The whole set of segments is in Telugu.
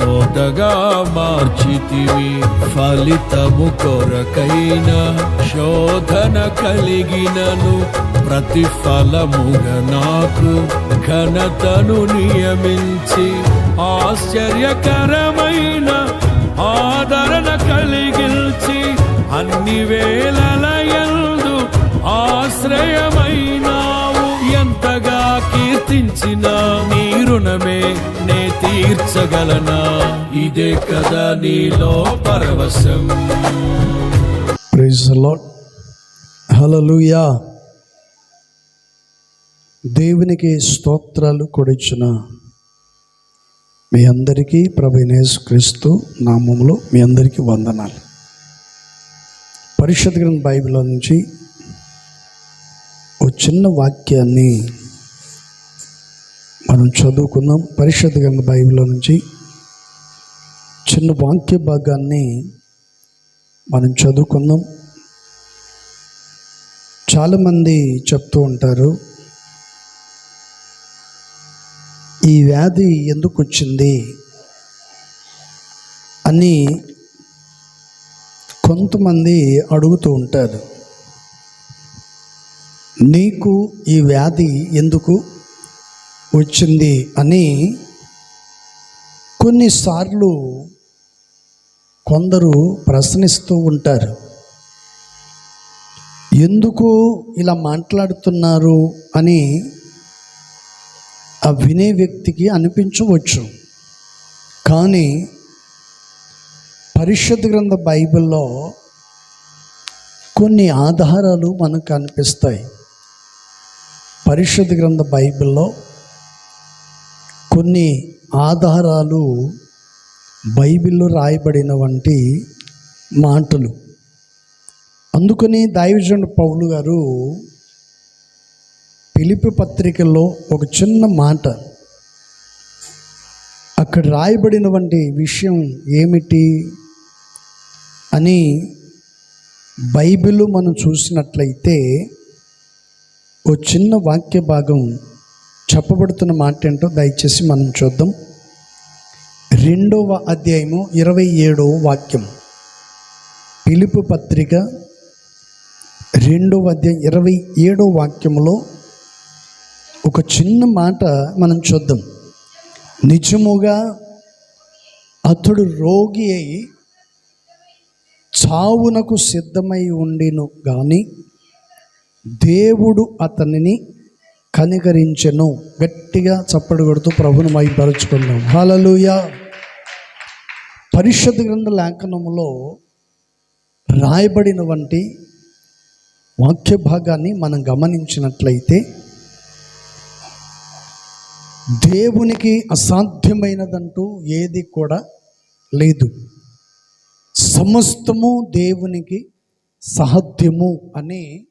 తోటగా మార్చితివి. ఫలితము కొరకైన శోధన కలిగినను. ప్రతిఫలముగా నాకు ఘనతను నియమించి. ఆశ్చర్యకరమైన ఆదరణ కలిగించి. అన్ని వేళల ఎందు ఆశ్రయమైన కీర్తించిన నీ రుణమే నే తీర్చగలనా? ఇదే కదా నీలో పరవశం. ప్రైజ్ లాడ్ హలలుయా దేవునికి స్తోత్రాలు కొడిచిన మీ అందరికీ ప్రభునేశ్ క్రీస్తు నామంలో మీ అందరికీ వందనాలు. పరిషత్ గ్రంథ బైబిల్ నుంచి ఓ చిన్న వాక్యాన్ని మనం చదువుకుందాం. పరిషత్ గ్రంథ బైబిల్లో నుంచి చిన్న వాక్య భాగాన్ని మనం చదువుకుందాం. చాలామంది చెప్తూ ఉంటారు ఈ వ్యాధి ఎందుకు వచ్చింది? అని కొంతమంది అడుగుతూ ఉంటారు నీకు ఈ వ్యాధి ఎందుకు వచ్చింది అని కొన్నిసార్లు కొందరు ప్రశ్నిస్తూ ఉంటారు. ఎందుకు ఇలా మాట్లాడుతున్నారు అని ఆ వినే వ్యక్తికి అనిపించవచ్చు. కానీ పరిషత్ గ్రంథ బైబిల్లో కొన్ని ఆధారాలు మనకు కనిపిస్తాయి. పరిషత్ గ్రంథ బైబిల్లో కొన్ని ఆధారాలు బైబిల్లో రాయబడిన వంటి మాటలు. అందుకని దైవజన్ పౌలు గారు పిలిపి పత్రికల్లో ఒక చిన్న మాట. అక్కడ రాయబడినటువంటి విషయం ఏమిటి? అని బైబిల్ మనం చూసినట్లయితే ఓ చిన్న వాక్య భాగం చెప్పబడుతున్న మాట ఏంటో దయచేసి మనం చూద్దాం. రెండవ అధ్యాయము ఇరవై ఏడవ వాక్యం. పిలుపు పత్రిక రెండవ అధ్యాయం ఇరవై ఏడవ వాక్యములో ఒక చిన్న మాట మనం చూద్దాం. నిజముగా అతడు రోగి అయి చావునకు సిద్ధమై ఉండిను కానీ దేవుడు అతనిని కనికరించెను. గట్టిగా చప్పడు కొడుతూ ప్రభును మైపరుచుకుందాం హలలుయ పరిషత్ గ్రంథ లేఖనములో రాయబడిన వంటి వాక్య భాగాన్ని మనం గమనించినట్లయితే దేవునికి అసాధ్యమైనదంటూ ఏది కూడా లేదు. సమస్తము దేవునికి సాధ్యము అనే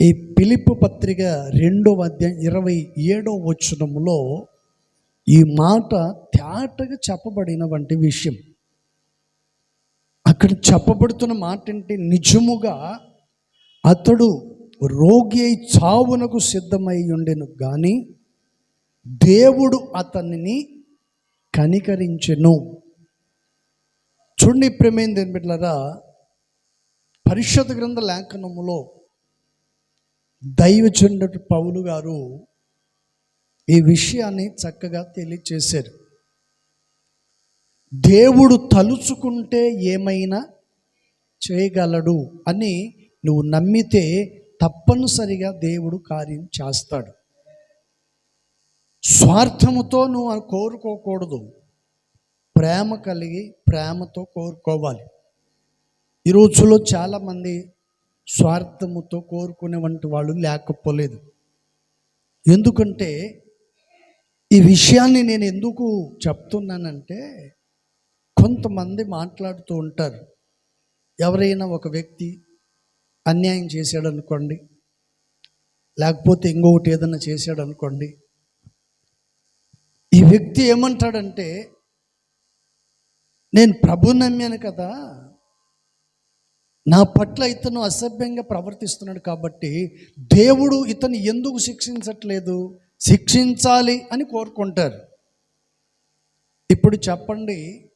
ఈ పిలిపు పత్రిక రెండవ అధ్యాయం ఇరవై ఏడవ వచనములో ఈ మాట తేటగా చెప్పబడిన వంటి విషయం అక్కడ చెప్పబడుతున్న మాట ఏంటి నిజముగా అతడు రోగి అయి చావునకు సిద్ధమై ఉండెను కానీ దేవుడు అతనిని కనికరించెను చూడండి ప్రేమేంది బిడ్డలారా పరిషత్ గ్రంథ లేఖనములో దైవచండు పౌలు గారు ఈ విషయాన్ని చక్కగా తెలియచేశారు. దేవుడు తలుచుకుంటే ఏమైనా చేయగలడు అని నువ్వు నమ్మితే తప్పనిసరిగా దేవుడు కార్యం చేస్తాడు. స్వార్థముతో నువ్వు కోరుకోకూడదు. ప్రేమ కలిగి ప్రేమతో కోరుకోవాలి. ఈ రోజుల్లో చాలామంది స్వార్థముతో కోరుకునే వంటి వాళ్ళు లేకపోలేదు. ఎందుకంటే ఈ విషయాన్ని నేను ఎందుకు చెప్తున్నానంటే కొంతమంది మాట్లాడుతూ ఉంటారు. ఎవరైనా ఒక వ్యక్తి అన్యాయం చేశాడు అనుకోండి లేకపోతే ఇంకొకటి ఏదైనా చేశాడు అనుకోండి ఈ వ్యక్తి ఏమంటాడంటే నేను ప్రభు నమ్మాను కదా నా పట్ల ఇతను అసభ్యంగా ప్రవర్తిస్తున్నాడు కాబట్టి దేవుడు ఇతను ఎందుకు శిక్షించట్లేదు? శిక్షించాలి అని కోరుకుంటారు. ఇప్పుడు చెప్పండి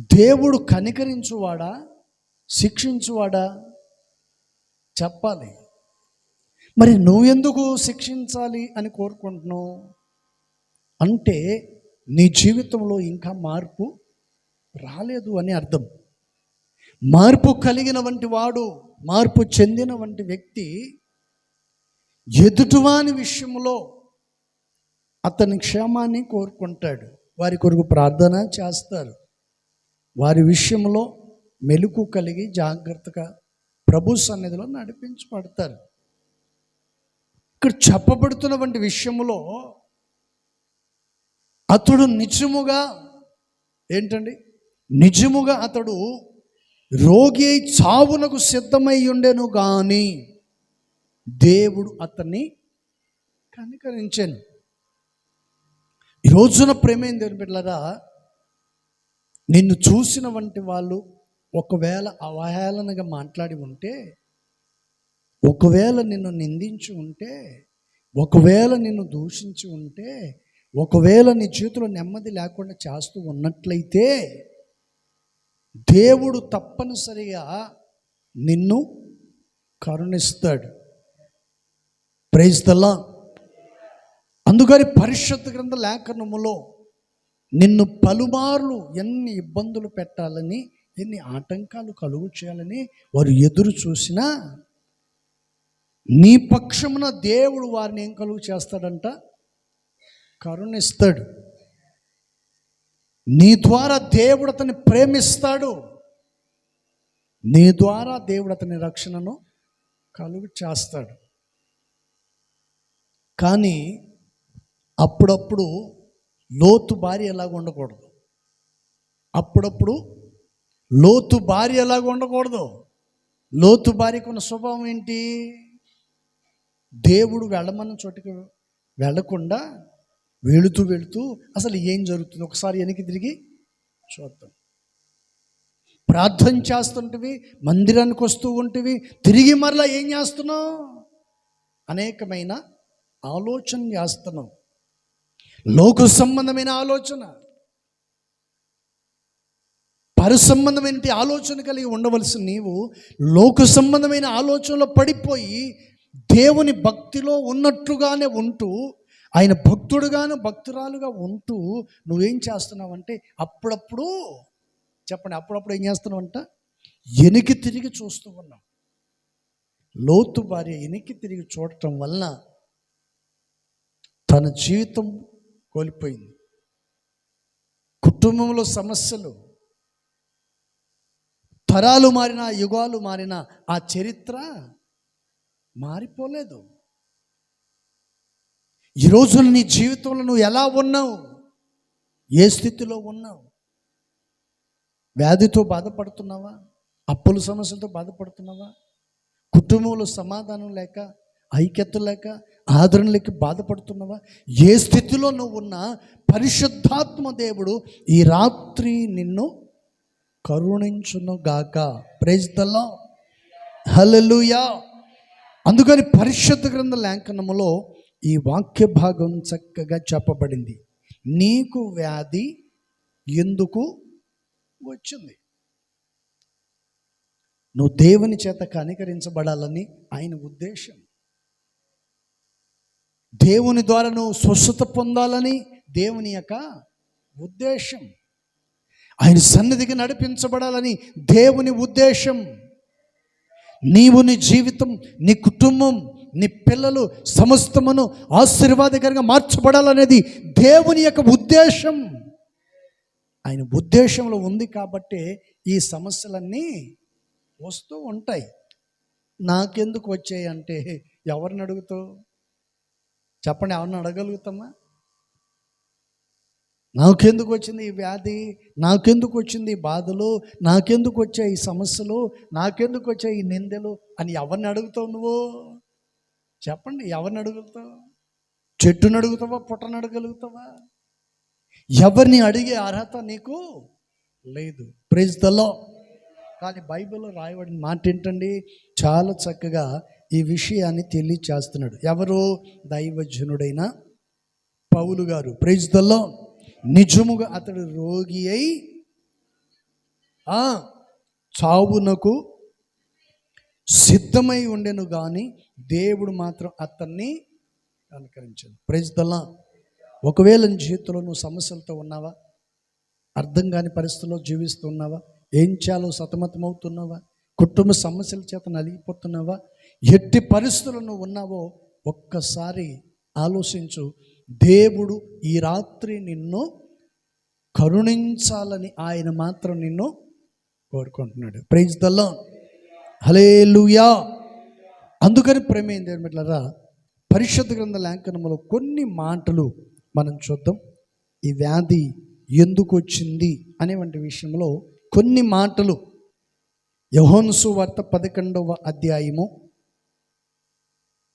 దేవుడు కనికరించువాడా? శిక్షించువాడా? చెప్పాలి. మరి నువ్వెందుకు శిక్షించాలి అని కోరుకుంటున్నావు? అంటే నీ జీవితంలో ఇంకా మార్పు రాలేదు అని అర్థం. మార్పు కలిగిన వంటి వాడు మార్పు చెందిన వంటి వ్యక్తి ఎదుటివాని విషయంలో అతని క్షేమాన్ని కోరుకుంటాడు. వారి కొరకు ప్రార్థన చేస్తారు. వారి విషయంలో మెలకు కలిగి జాగ్రత్తగా ప్రభు సన్నిధిలో నడిపించబడతారు. ఇక్కడ చెప్పబడుతున్న వంటి విషయంలో అతడు నిజముగా ఏంటండి? నిజముగా అతడు రోగి అయి చావునకు సిద్ధమై ఉండెను కానీ దేవుడు అతన్ని కనికరించాను. ఈ రోజున ప్రేమేం దేవుని నిన్ను చూసిన వంటి వాళ్ళు ఒకవేళ అవహేళనగా మాట్లాడి ఉంటే ఒకవేళ నిన్ను నిందించి ఉంటే ఒకవేళ నిన్ను దూషించి ఉంటే ఒకవేళ నీ చేతిలో నెమ్మది లేకుండా చేస్తూ ఉన్నట్లయితే దేవుడు తప్పనిసరిగా నిన్ను కరుణిస్తాడు. ప్రేజ్దల్లా అందుకని పరిషత్ గ్రంథ లేఖనములో నిన్ను పలుమార్లు ఎన్ని ఇబ్బందులు పెట్టాలని ఎన్ని ఆటంకాలు కలుగు చేయాలని వారు ఎదురు చూసినా నీ పక్షమున దేవుడు వారిని ఏం కలుగు చేస్తాడంట? కరుణిస్తాడు. నీ ద్వారా దేవుడు అతన్ని ప్రేమిస్తాడు. నీ ద్వారా దేవుడు అతని రక్షణను కలుగు చేస్తాడు. కానీ అప్పుడప్పుడు లోతు భార్య ఎలాగ ఉండకూడదు? అప్పుడప్పుడు లోతు భార్య ఎలాగ ఉండకూడదు? లోతు భార్యకు ఉన్న స్వభావం ఏంటి? దేవుడు వెళ్ళమన్న చోటికి వెళ్ళకుండా వెళుతూ వెళుతూ అసలు ఏం జరుగుతుంది? ఒకసారి వెనక్కి తిరిగి చూద్దాం. ప్రార్థన చేస్తుంటివి మందిరానికి వస్తూ ఉంటివి తిరిగి మరలా ఏం చేస్తున్నావు? అనేకమైన ఆలోచన చేస్తున్నావు. లోక సంబంధమైన ఆలోచన. పరు సంబంధమైన ఆలోచన కలిగి ఉండవలసిన నీవు లోక సంబంధమైన ఆలోచనలో పడిపోయి దేవుని భక్తిలో ఉన్నట్లుగానే ఉంటూ ఆయన భక్తుడుగాను భక్తురాలుగా ఉంటూ నువ్వేం చేస్తున్నావంటే అప్పుడప్పుడు చెప్పండి అప్పుడప్పుడు ఏం చేస్తున్నావంట? ఎనికి తిరిగి చూస్తూ ఉన్నావు. లోతు భార్య ఎనికి తిరిగి చూడటం వలన తన జీవితం కోల్పోయింది. కుటుంబంలో సమస్యలు తరాలు మారిన యుగాలు మారిన ఆ చరిత్ర మారిపోలేదు. ఈ నీ జీవితంలో నువ్వు ఎలా ఉన్నావు? ఏ స్థితిలో ఉన్నావు? వ్యాధితో బాధపడుతున్నావా? అప్పుల సమస్యలతో బాధపడుతున్నావా? కుటుంబంలో సమాధానం లేక ఐక్యత లేక ఆదరణ లేక బాధపడుతున్నావా? ఏ స్థితిలో నువ్వు ఉన్నా పరిశుద్ధాత్మ దేవుడు ఈ రాత్రి నిన్ను కరుణించును గాక. ప్రైజ్ హలలుయా అందుకని పరిశుద్ధ గ్రంథ లేఖనములో ఈ వాక్య భాగం చక్కగా చెప్పబడింది. నీకు వ్యాధి ఎందుకు వచ్చింది? నువ్వు దేవుని చేత కనికరించబడాలని ఆయన ఉద్దేశం. దేవుని ద్వారా నువ్వు స్వస్థత పొందాలని దేవుని యొక్క ఉద్దేశం. ఆయన సన్నిధికి నడిపించబడాలని దేవుని ఉద్దేశం. నీవు నీ జీవితం నీ కుటుంబం నీ పిల్లలు సమస్తమును ఆశీర్వాదకరంగా మార్చబడాలనేది దేవుని యొక్క ఉద్దేశం. ఆయన ఉద్దేశంలో ఉంది కాబట్టి ఈ సమస్యలన్నీ వస్తూ ఉంటాయి. నాకెందుకు వచ్చాయి అంటే ఎవరిని అడుగుతావు చెప్పండి ఎవరిని అడగలుగుతామా? నాకెందుకు వచ్చింది ఈ వ్యాధి? నాకెందుకు వచ్చింది ఈ బాధలు? నాకెందుకు వచ్చాయి ఈ సమస్యలు? నాకెందుకు వచ్చాయి ఈ నిందలు? అని ఎవరిని అడుగుతావు నువ్వు? చెప్పండి ఎవరిని అడుగుతావు చెట్టును అడుగుతావా పుట్టను అడగలుగుతావా ఎవరిని అడిగే అర్హత నీకు లేదు. ప్రైజ్ దలో కానీ బైబిల్లో రాయబడిన మాట ఏంటండి? చాలా చక్కగా ఈ విషయాన్ని తెలియచేస్తున్నాడు. ఎవరు? దైవజనుడైన పౌలు గారు. ప్రైజ్ దలో నిజముగా అతడు రోగి అయి చావునకు సిద్ధమై ఉండెను కానీ దేవుడు మాత్రం అతన్ని అనుకరించాడు. ప్రైజ్ దల్లా ఒకవేళ నీ జీవితంలో నువ్వు సమస్యలతో ఉన్నావా? అర్థం కాని పరిస్థితుల్లో జీవిస్తున్నావా ఏం చేయాలో సతమతమవుతున్నావా? కుటుంబ సమస్యల చేత నలిగిపోతున్నావా? ఎట్టి పరిస్థితులు నువ్వు ఉన్నావో ఒక్కసారి ఆలోచించు. దేవుడు ఈ రాత్రి నిన్ను కరుణించాలని ఆయన మాత్రం నిన్ను కోరుకుంటున్నాడు. ప్రైజ్ దల్లా హలే లూయా అందుకని ప్రమేయం మిట్లరా పరిషత్ గ్రంథ లేఖనములో కొన్ని మాటలు మనం చూద్దాం. ఈ వ్యాధి ఎందుకు వచ్చింది అనేవంటి విషయంలో కొన్ని మాటలు. యహోన్సు వార్త పదకొండవ అధ్యాయము.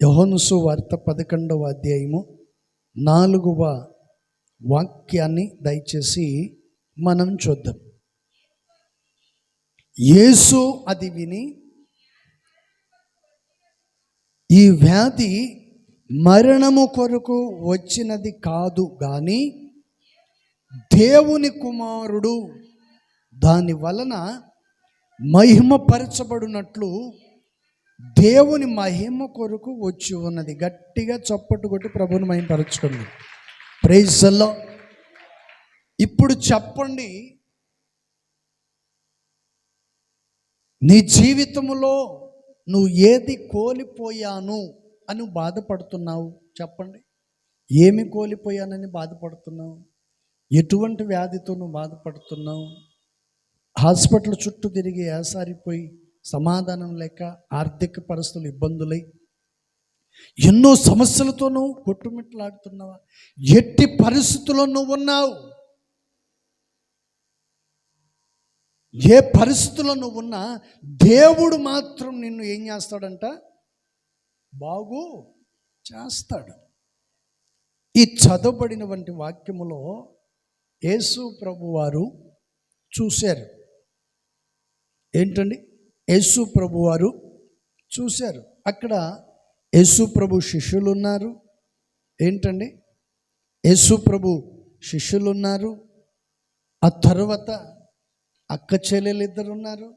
యహోన్సు వార్త పదకొండవ అధ్యాయము నాలుగవ వాక్యాన్ని దయచేసి మనం చూద్దాం. యేసు అది విని ఈ వ్యాధి మరణము కొరకు వచ్చినది కాదు కానీ దేవుని కుమారుడు దాని వలన మహిమపరచబడినట్లు దేవుని మహిమ కొరకు వచ్చి ఉన్నది. గట్టిగా చప్పట్టు కొట్టి ప్రభుని మహిమపరచుకుంది ప్రైజ్లో ఇప్పుడు చెప్పండి. నీ జీవితంలో నువ్వు ఏది కోల్పోయాను అని బాధపడుతున్నావు? చెప్పండి. ఏమి కోల్పోయానని బాధపడుతున్నావు? ఎటువంటి వ్యాధితో నువ్వు బాధపడుతున్నావు? హాస్పిటల్ చుట్టూ తిరిగి ఏసారిపోయి సమాధానం లేక ఆర్థిక పరిస్థితులు ఇబ్బందులై ఎన్నో సమస్యలతో నువ్వు కొట్టుమిట్లాడుతున్నావా? ఎట్టి పరిస్థితుల్లో నువ్వు ఉన్నావు ఏ పరిస్థితుల్లో నువ్వు ఉన్నా దేవుడు మాత్రం నిన్ను ఏం చేస్తాడంట? బాగు చేస్తాడు. ఈ చదవబడిన వంటి వాక్యములో యేసు ప్రభు వారు చూశారు. ఏంటండి? యేసు ప్రభు వారు చూశారు. అక్కడ యేసు ప్రభు శిష్యులు ఉన్నారు ఏంటండి? యేసు ప్రభు శిష్యులు ఉన్నారు ఆ తర్వాత అక్క చెల్లెలు ఇద్దరు ఉన్నారు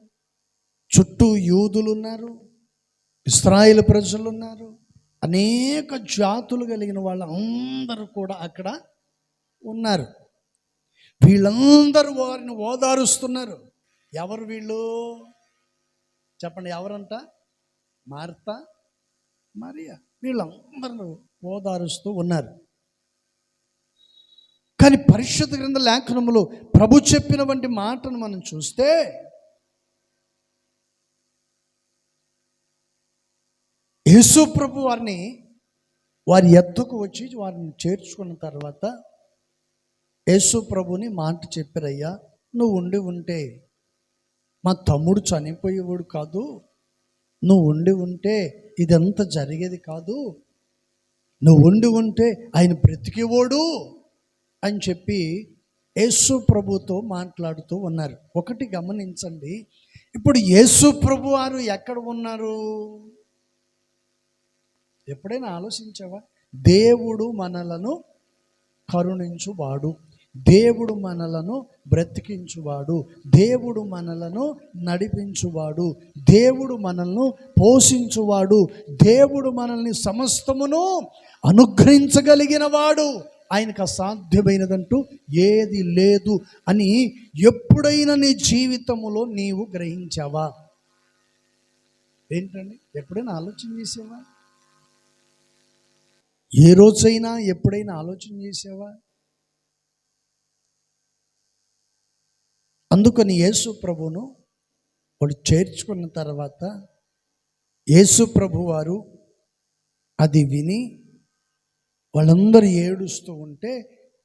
చుట్టూ యూదులు ఉన్నారు ఇస్రాయిల్ ప్రజలు ఉన్నారు అనేక జాతులు కలిగిన వాళ్ళందరూ కూడా అక్కడ ఉన్నారు. వీళ్ళందరూ వారిని ఓదారుస్తున్నారు. ఎవరు వీళ్ళు? చెప్పండి ఎవరంట? Martha Maria. వీళ్ళందరూ ఓదారుస్తూ ఉన్నారు. కానీ పరిశుద్ధ గ్రంథ లేఖనములో ప్రభు చెప్పిన వంటి మాటను మనం చూస్తే యేసు ప్రభు వారిని వారి ఎత్తుకు వచ్చి వారిని చేర్చుకున్న తర్వాత యేసు ప్రభుని మాట చెప్పారయ్యా నువ్వు ఉండి ఉంటే మా తమ్ముడు చనిపోయేవాడు కాదు. నువ్వు ఉండి ఉంటే ఇదంతా జరిగేది కాదు. నువ్వు ఉండి ఉంటే ఆయన బ్రతికేవాడు. అని చెప్పి యేసు ప్రభుతో మాట్లాడుతూ ఉన్నారు. ఒకటి గమనించండి. ఇప్పుడు యేసు ప్రభు వారు ఎక్కడ ఉన్నారు? ఎప్పుడైనా ఆలోచించావా? దేవుడు మనలను కరుణించువాడు. దేవుడు మనలను బ్రతికించువాడు. దేవుడు మనలను నడిపించువాడు. దేవుడు మనల్ని పోషించువాడు. దేవుడు మనల్ని సమస్తమును అనుగ్రహించగలిగిన వాడు. ఆయనకు అసాధ్యమైనదంటూ ఏది లేదు అని ఎప్పుడైనా నీ జీవితంలో నీవు గ్రహించావా? ఏంటండి? ఎప్పుడైనా ఆలోచన చేసావా? ఏ రోజైనా ఎప్పుడైనా ఆలోచన చేసావా? అందుకని యేసు ప్రభును వాడు చేర్చుకున్న తర్వాత యేసు ప్రభు వారు అది విని వాళ్ళందరూ ఏడుస్తూ ఉంటే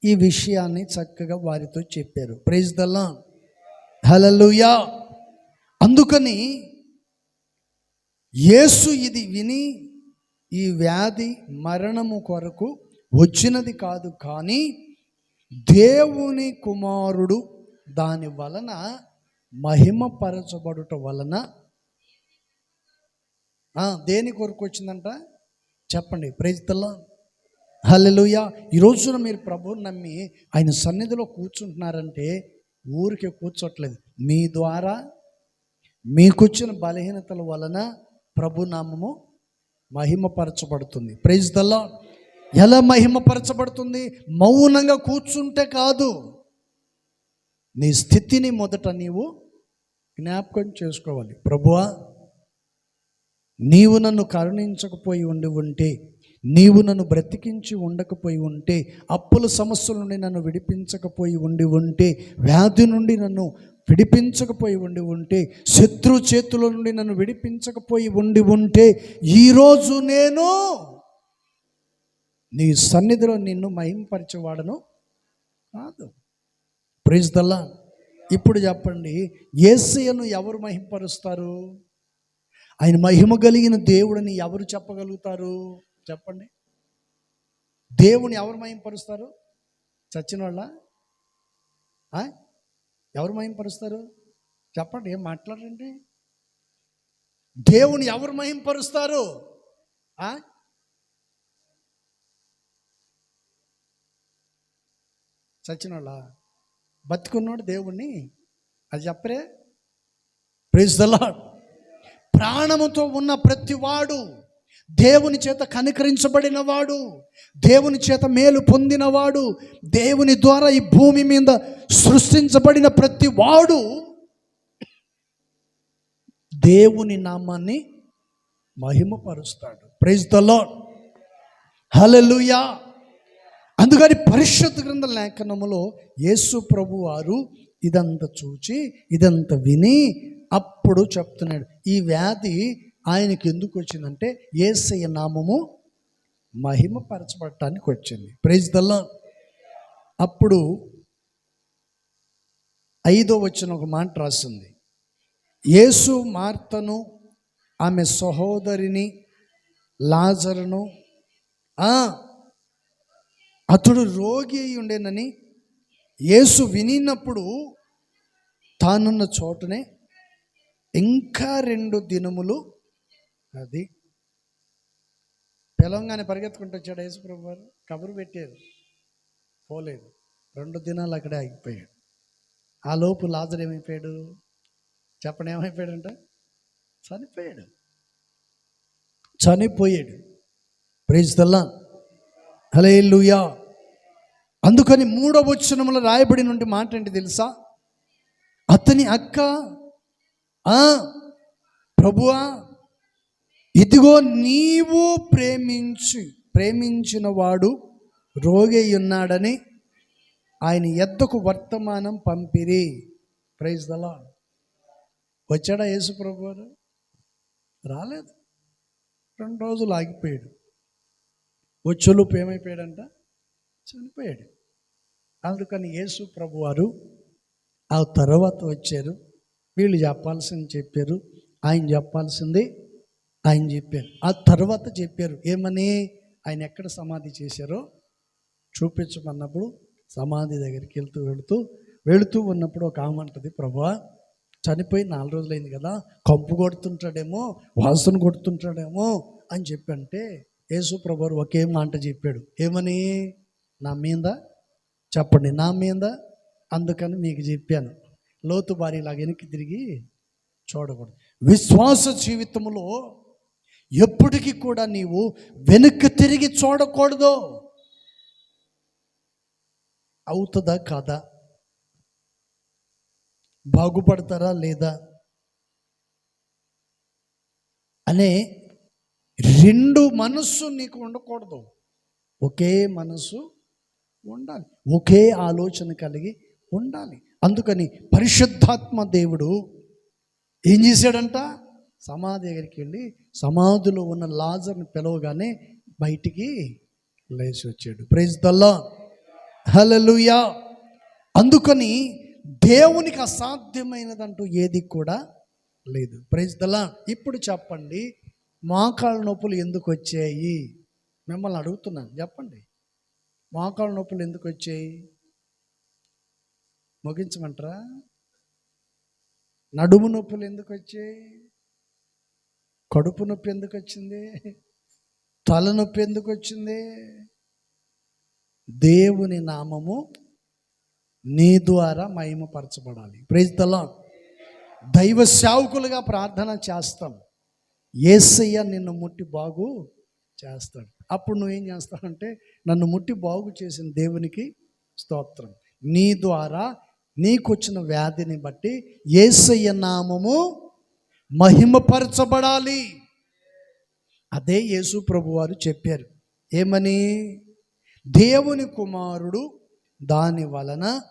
ఈ విషయాన్ని చక్కగా వారితో చెప్పారు. ప్రైజ్ దల్లా హలలుయా అందుకని యేసు ఇది విని ఈ వ్యాధి మరణము కొరకు వచ్చినది కాదు కానీ దేవుని కుమారుడు దాని వలన మహిమపరచబడుట వలన దేని కొరకు వచ్చిందంట? చెప్పండి. Praise the Lord hallelujah. ఈ రోజున మీరు ప్రభువుని నమ్మి ఆయన సన్నిధిలో కూర్చుంటున్నారంటే ఊరికే కూర్చోట్లేదు. మీ ద్వారా మీకొచ్చిన బలహీనతల వలన ప్రభు నామము మహిమపరచబడుతుంది. ప్రైజ్ దల్లా ఎలా మహిమపరచబడుతుంది? మౌనంగా కూర్చుంటే కాదు. నీ స్థితిని మొదట నీవు జ్ఞాపకం చేసుకోవాలి. ప్రభువా నీవు నన్ను కరుణించకపోయి ఉండి ఉంటే నీవు నన్ను బ్రతికించి ఉండకపోయి ఉంటే అప్పుల సమస్యల నుండి నన్ను విడిపించకపోయి ఉండి ఉంటే వ్యాధి నుండి నన్ను విడిపించకపోయి ఉండి ఉంటే శత్రు చేతుల నుండి నన్ను విడిపించకపోయి ఉండి ఉంటే ఈరోజు నేను నీ సన్నిధిలో నిన్ను మహింపరిచేవాడను కాదు. ప్రైజ్ దల్లా ఇప్పుడు చెప్పండి ఏసీయను ఎవరు మహింపరుస్తారు? ఆయన మహిమ కలిగిన దేవుడని ఎవరు చెప్పగలుగుతారు? చెప్పండి. దేవుని ఎవరు మహింపరుస్తారు? చచ్చిన వాళ్ళ ఆ? ఎవరు మహింపరుస్తారు? చెప్పండి ఏం మాట్లాడండి దేవుని ఎవరు మహింపరుస్తారు? ఆ? చచ్చిన వాళ్ళ బతుకున్నాడు దేవుణ్ణి. అది చెప్పరే. ప్రైజ్ ద ప్రాణముతో ఉన్న ప్రతివాడు దేవుని చేత కనికరించబడినవాడు దేవుని చేత మేలు పొందినవాడు దేవుని ద్వారా ఈ భూమి మీద సృష్టించబడిన ప్రతి వాడు దేవుని నామాన్ని మహిమపరుస్తాడు. ప్రైజ్ ద లాడ్ హలలుయా అందుకని పరిశుద్ధ గ్రంథ లేఖనములో యేసు ప్రభు వారు ఇదంతా చూచి ఇదంతా విని అప్పుడు చెప్తున్నాడు. ఈ వ్యాధి ఆయనకి ఎందుకు వచ్చిందంటే ఏసయ్య నామము మహిమపరచబడటానికి వచ్చింది. ప్రైజ్ దల్లా అప్పుడు ఐదో వచ్చిన ఒక మాట రాసింది. యేసు మార్తను ఆమె సహోదరిని లాజరును అతడు రోగి అయి ఉండేనని యేసు వినినప్పుడు తానున్న చోటనే ఇంకా రెండు దినములు అది. పిలవంగానే పరిగెత్తుకుంటూ వచ్చాడు యేసుప్రభు వారు కబురు పెట్టారు. పోలేదు. రెండు దినాలు అక్కడే ఆగిపోయాడు. ఆ లోపు లాజర్ ఏమైపోయాడు? చెప్పండి ఏమైపోయాడంట? చనిపోయాడు. చనిపోయాడు. ప్రైజ్ దల్లా హలే అందుకని మూడో వచనములో రాయబడి నుండి మాట ఏంటి తెలుసా? అతని అక్క ఆ ప్రభువా ఇదిగో నీవు ప్రేమించి ప్రేమించిన వాడు రోగి ఉన్నాడని ఆయన ఎద్దకు వర్తమానం పంపిరి. ప్రైజ్ దలా వచ్చాడా యేసుప్రభు గారు రాలేదు. రెండు రోజులు ఆగిపోయాడు. వచ్చులుపు ఏమైపోయాడంట? చనిపోయాడు. అందుకని యేసు ప్రభు వారు ఆ తర్వాత వచ్చారు. వీళ్ళు చెప్పాల్సింది చెప్పారు. ఆయన చెప్పాల్సింది ఆయన చెప్పారు ఆ తర్వాత చెప్పారు. ఏమని? ఆయన ఎక్కడ సమాధి చేశారో చూపించమన్నప్పుడు సమాధి దగ్గరికి వెళ్తూ వెళుతూ వెళుతూ ఉన్నప్పుడు ఒక ఆమె అంటది ప్రభా చనిపోయి నాలుగు రోజులైంది కదా కంపు కొడుతుంటాడేమో వాసన కొడుతుంటాడేమో అని చెప్పంటే యేసు ప్రభు ఒకే మాట చెప్పాడు. ఏమని? నా మీద? చెప్పండి నా మీద? అందుకని మీకు చెప్పాను. లోతు బారిలాగా వెనక్కి తిరిగి చూడకూడదు. విశ్వాస జీవితంలో ఎప్పటికీ కూడా నీవు వెనక్కి తిరిగి చూడకూడదు. అవుతుందా కాదా? బాగుపడతారా లేదా? అనే రెండు మనస్సు నీకు ఉండకూడదు. ఒకే మనస్సు ఉండాలి. ఒకే ఆలోచన కలిగి ఉండాలి. అందుకని పరిశుద్ధాత్మ దేవుడు ఏం చేశాడంట? సమాధి దగ్గరికి వెళ్ళి సమాధిలో ఉన్న లాజర్ని పిలవగానే బయటికి లేచి వచ్చాడు. ప్రైజ్ దల్లా హలలుయా అందుకని దేవునికి అసాధ్యమైనదంటూ ఏది కూడా లేదు. ప్రైజ్ దల్లా ఇప్పుడు చెప్పండి మోకాళ్ళ నొప్పులు ఎందుకు వచ్చాయి? మిమ్మల్ని అడుగుతున్నాను చెప్పండి. మోకాళ్ళ నొప్పులు ఎందుకు వచ్చాయి? ముగించమంటారా? నడుము నొప్పులు ఎందుకు వచ్చాయి? కడుపు నొప్పి ఎందుకు వచ్చింది? తలనొప్పి ఎందుకు వచ్చింది? దేవుని నామము నీ ద్వారా మహిమపరచబడాలి. ప్రైజ్ దలా దైవ సేవకులుగా ప్రార్థన చేస్తాం. ఏసయ్య నిన్ను ముట్టి బాగు చేస్తాడు. అప్పుడు నువ్వేం చేస్తావంటే నన్ను ముట్టి బాగు చేసిన దేవునికి స్తోత్రం. నీ ద్వారా నీకొచ్చిన వ్యాధిని బట్టి ఏసయ్య నామము మహిమపరచబడాలి. అదే యేసు ప్రభు వారు చెప్పారు. ఏమని? దేవుని కుమారుడు దాని వలన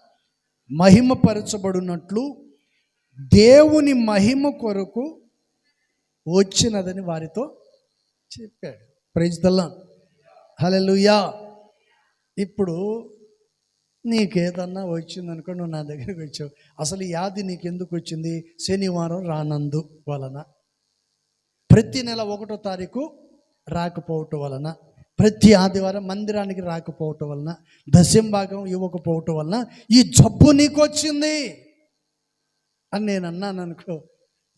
మహిమపరచబడినట్లు దేవుని మహిమ కొరకు వచ్చినదని వారితో చెప్పాడు. ప్రైజ్ దల్లా హలో ఇప్పుడు నీకేదన్నా వచ్చిందనుకో నువ్వు నా దగ్గరికి వచ్చావు. అసలు ఈ వ్యాధి నీకు వచ్చింది? శనివారం రానందు వలన. ప్రతి నెల ఒకటో తారీఖు రాకపోవటం వలన. ప్రతి ఆదివారం మందిరానికి రాకపోవటం వలన. దశంభాగం ఇవ్వకపోవటం వలన. ఈ జబ్బు నీకు వచ్చింది అని నేను అన్నాను అనుకో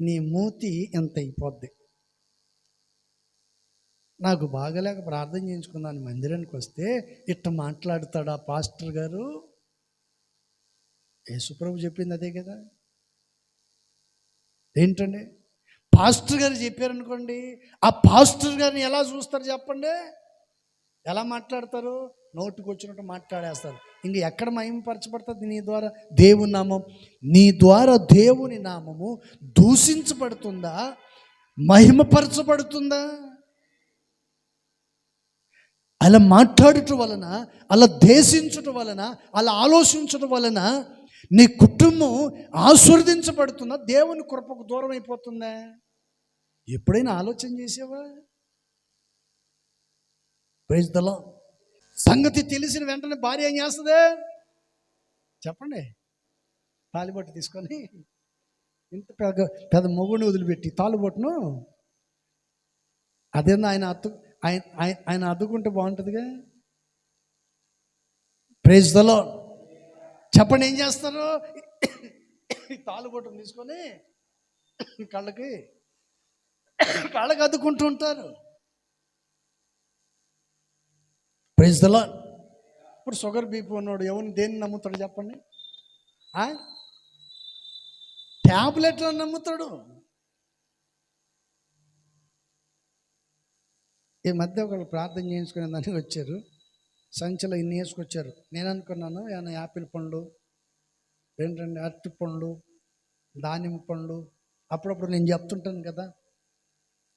నీ మూతి ఎంత అయిపోద్ది? నాకు బాగలేక ప్రార్థన చేయించుకున్నాను. మందిరానికి వస్తే ఇట్ట మాట్లాడతాడా పాస్టర్ గారు? యేసుప్రభు చెప్పింది అదే కదా. ఏంటండి? పాస్టర్ గారు చెప్పారనుకోండి ఆ పాస్టర్ గారిని ఎలా చూస్తారు చెప్పండి? ఎలా మాట్లాడతారు? నోటుకు వచ్చినట్టు మాట్లాడేస్తారు. ఇంక ఎక్కడ మహిమపరచబడుతుంది నీ ద్వారా? దేవుని నామం. నీ ద్వారా దేవుని నామము దూషించబడుతుందా? మహిమపరచబడుతుందా? అలా మాట్లాడటం వలన అలా దేశించటం వలన అలా ఆలోచించటం వలన నీ కుటుంబం ఆస్వర్దించబడుతున్న దేవుని కృపకు దూరం అయిపోతుందా ఎప్పుడైనా ఆలోచన చేసావా? ప్రైజ్ దలా సంగతి తెలిసిన వెంటనే భార్య ఏం చేస్తుంది? చెప్పండి. తాలిబొట్టు తీసుకొని ఇంత పెద్ద పెద్ద మొగుడిని వదిలిపెట్టి తాలిబొట్టును అదేనా ఆయన అత్తు ఆయన ఆయన అద్దుకుంటే బాగుంటుందిగా. ప్రైజ్ దలో చెప్పండి ఏం చేస్తారు? తాలుబొట్టును తీసుకొని కళ్ళకి కళ్ళకి అద్దుకుంటూ ఉంటారు. ప్రైజ్ దలా ఇప్పుడు షుగర్ బీపీ ఉన్నాడు ఎవరిని దేన్ని నమ్ముతాడు చెప్పండి? ట్యాబ్లెట్లను నమ్ముతాడు. ఈ మధ్య ఒకళ్ళు ప్రార్థన చేయించుకునే దానికి వచ్చారు. సంచలో ఇన్ని వేసుకొచ్చారు నేను అనుకున్నాను ఏమైనా యాపిల్ పండ్లు రెండు అరటి పండ్లు దానిమ్మ పండ్లు అప్పుడప్పుడు నేను చెప్తుంటాను కదా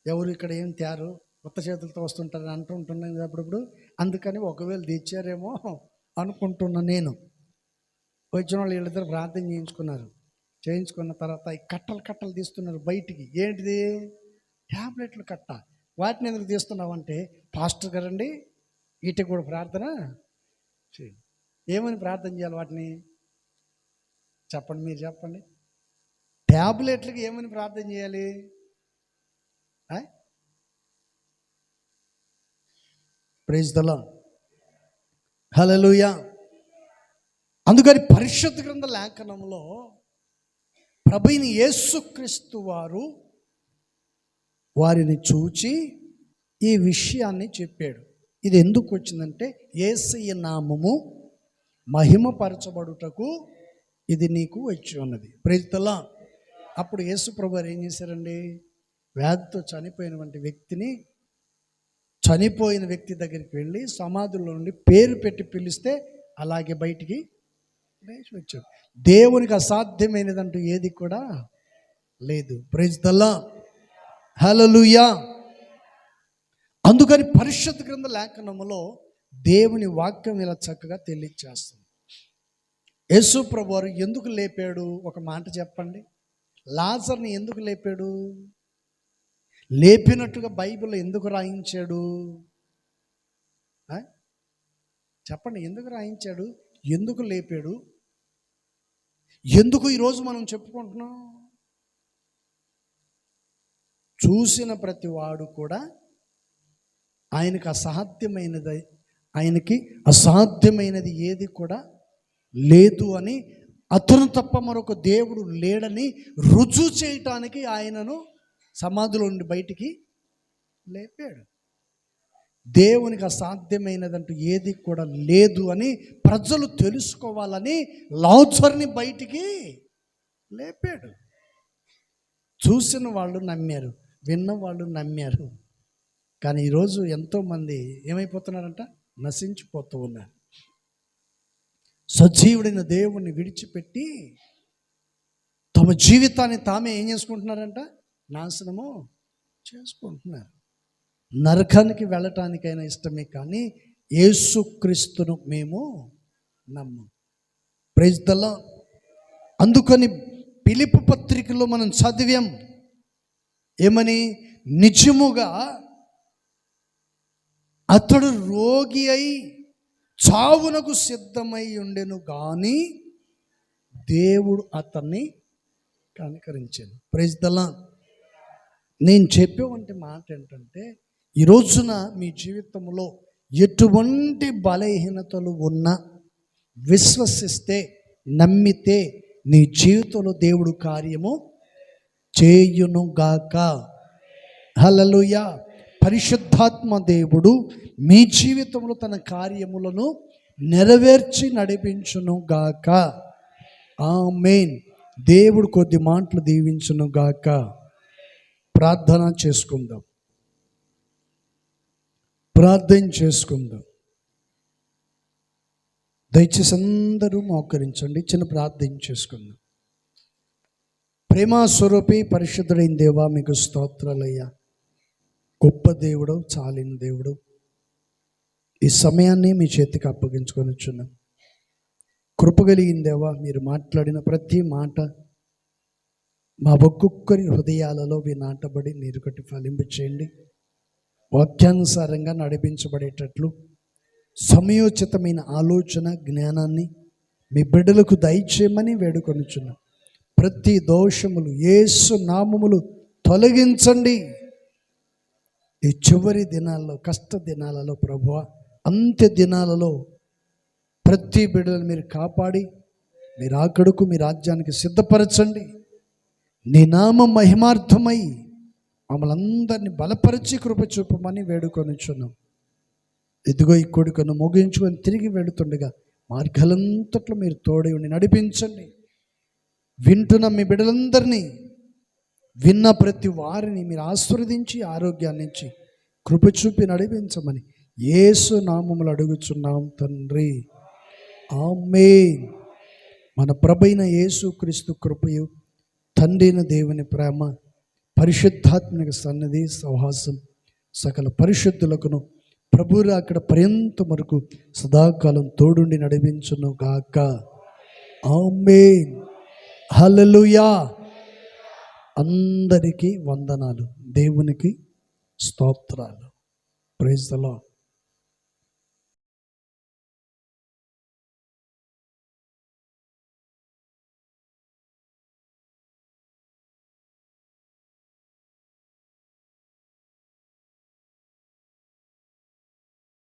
ఎవరు ఇక్కడ ఏం తేరు కొత్త చేతులతో వస్తుంటారని అంటుంటున్నాను అప్పుడప్పుడు. అందుకని ఒకవేళ తెచ్చారేమో అనుకుంటున్నా నేను. వచ్చిన వాళ్ళు వీళ్ళిద్దరు ప్రార్థన చేయించుకున్నారు. చేయించుకున్న తర్వాత ఈ కట్టలు కట్టలు తీస్తున్నారు బయటికి. ఏంటిది? ట్యాబ్లెట్లు కట్ట. వాటిని ఎందుకు తీస్తున్నామంటే పాస్టర్ గారండి వీటికి కూడా ప్రార్థన చేయండి. ఏమని ప్రార్థన చేయాలి వాటిని? చెప్పండి మీరు చెప్పండి. ట్యాబ్లెట్లకి ఏమని ప్రార్థన చేయాలి? ప్రైజ్ దలా హలలుయా అందుకని పరిషత్ గ్రంథ లేఖనంలో ప్రభుని యేసుక్రీస్తు వారు వారిని చూచి ఈ విషయాన్ని చెప్పాడు. ఇది ఎందుకు వచ్చిందంటే ఏసయ్య నామము మహిమపరచబడుటకు ఇది నీకు వచ్చి ఉన్నది. ప్రేతలా అప్పుడు యేసు ప్రభు ఏం చేశారండి? వ్యాధితో చనిపోయినటువంటి వ్యక్తిని చనిపోయిన వ్యక్తి దగ్గరికి వెళ్ళి సమాధుల్లో నుండి పేరు పెట్టి పిలిస్తే అలాగే బయటికి లేచి వచ్చాడు దేవునికి అసాధ్యమైనదంటూ ఏది కూడా లేదు. ప్రైజ్ హలలుయా అందుకని పరిషత్ గ్రంథ లేఖనములో దేవుని వాక్యం ఇలా చక్కగా తెలియచేస్తుంది. యేసు ప్రభు వారు ఎందుకు లేపాడు? ఒక మాట చెప్పండి. లాజర్ని ఎందుకు లేపాడు? లేపినట్టుగా బైబిల్ ఎందుకు రాయించాడు? చెప్పండి ఎందుకు రాయించాడు? ఎందుకు లేపాడు? ఎందుకు ఈరోజు మనం చెప్పుకుంటున్నాం? చూసిన ప్రతి వాడు కూడా ఆయనకు అసాధ్యమైనది ఆయనకి అసాధ్యమైనది ఏది కూడా లేదు అని అతను తప్ప మరొక దేవుడు లేడని రుజువు చేయటానికి ఆయనను సమాధిలో నుండి బయటికి లేపాడు. దేవునికి అసాధ్యమైనదంటూ ఏది కూడా లేదు అని ప్రజలు తెలుసుకోవాలని లౌచర్ని బయటికి లేపాడు. చూసిన వాళ్ళు నమ్మారు. విన్న వాళ్ళు నమ్మారు. కానీ ఈరోజు ఎంతోమంది ఏమైపోతున్నారంట? నశించిపోతూ ఉన్నారు. సజీవుడైన దేవుణ్ణి విడిచిపెట్టి తమ జీవితాన్ని తామే ఏం చేసుకుంటున్నారంట? నాశనము చేసుకుంటున్నారు. నరకానికి వెళ్ళటానికైనా ఇష్టమే కానీ యేసుక్రీస్తును మేము నమ్మం ప్రైజ్ అందుకని పిలుపు పత్రికలో మనం చదివాం. ఏమని? నిజముగా అతడు రోగి అయి చావునకు సిద్ధమై ఉండెను కానీ దేవుడు అతన్ని కనికరించాను. ప్రైజ్ దలా నేను చెప్పేవంటి మాట ఏంటంటే ఈ రోజున మీ జీవితంలో ఎటువంటి బలహీనతలు ఉన్నా విశ్వసిస్తే నమ్మితే నీ జీవితంలో దేవుడు కార్యము చేయునుగాక. హలలుయ పరిశుద్ధాత్మ దేవుడు మీ జీవితంలో తన కార్యములను నెరవేర్చి నడిపించును గాక ఆమేన్. దేవుడు కొద్ది మాటలు దీవించునుగాక. ప్రార్థన చేసుకుందాం. ప్రార్థన చేసుకుందాం. దయచేసి అందరూ మోకరించండి. చిన్న ప్రార్థన చేసుకుందాం. ప్రేమా స్వరూపి పరిశుద్ధుడైన దేవా మీకు స్తోత్రాలయ్యా. గొప్ప దేవుడు చాలిన దేవుడు. ఈ సమయాన్ని మీ చేతికి అప్పగించుకొని వచ్చున్నాం. కృపగలిగిందేవా మీరు మాట్లాడిన ప్రతి మాట మా ఒక్కొక్కరి హృదయాలలో మీ నాటబడి నీరు కట్టి ఫలింపు చేయండి. వాక్యానుసారంగా నడిపించబడేటట్లు సమయోచితమైన ఆలోచన జ్ఞానాన్ని మీ బిడ్డలకు దయచేయమని వేడుకొనుచున్నాం ప్రతి దోషములు ఏసు నామములు తొలగించండి. ఈ చివరి దినాల్లో కష్ట దినాలలో ప్రభువ అంత్య దినాలలో ప్రతి బిడ్డలను మీరు కాపాడి మీ ఆకడుకు మీ రాజ్యానికి సిద్ధపరచండి. నీ నామ మహిమార్థమై మమ్మల్ని అందరినీ బలపరిచి కృప చూపమని వేడుకొనిచున్నాం. ఇదిగో ఈ కొడుకును ముగించుకొని తిరిగి వెళుతుండగా మార్గాలంతట్లో మీరు తోడి ఉండి నడిపించండి. వింటున్న మీ బిడ్డలందరినీ విన్న ప్రతి వారిని మీరు ఆశీర్వదించి ఆరోగ్యాన్ని ఇచ్చి కృప చూపి నడిపించమని యేసు నామములు అడుగుచున్నాం తండ్రి. ఆమె మన ప్రభైన యేసు క్రీస్తు కృపయు తండ్రిన దేవుని ప్రేమ పరిశుద్ధాత్మక సన్నిధి సౌహాసం సకల పరిశుద్ధులకును ప్రభువులు అక్కడ పర్యంత వరకు సదాకాలం తోడుండి నడిపించును గాక. ఆమేన్. హలలుయా అందరికీ వందనాలు. దేవునికి స్తోత్రాలు. Praise the Lord.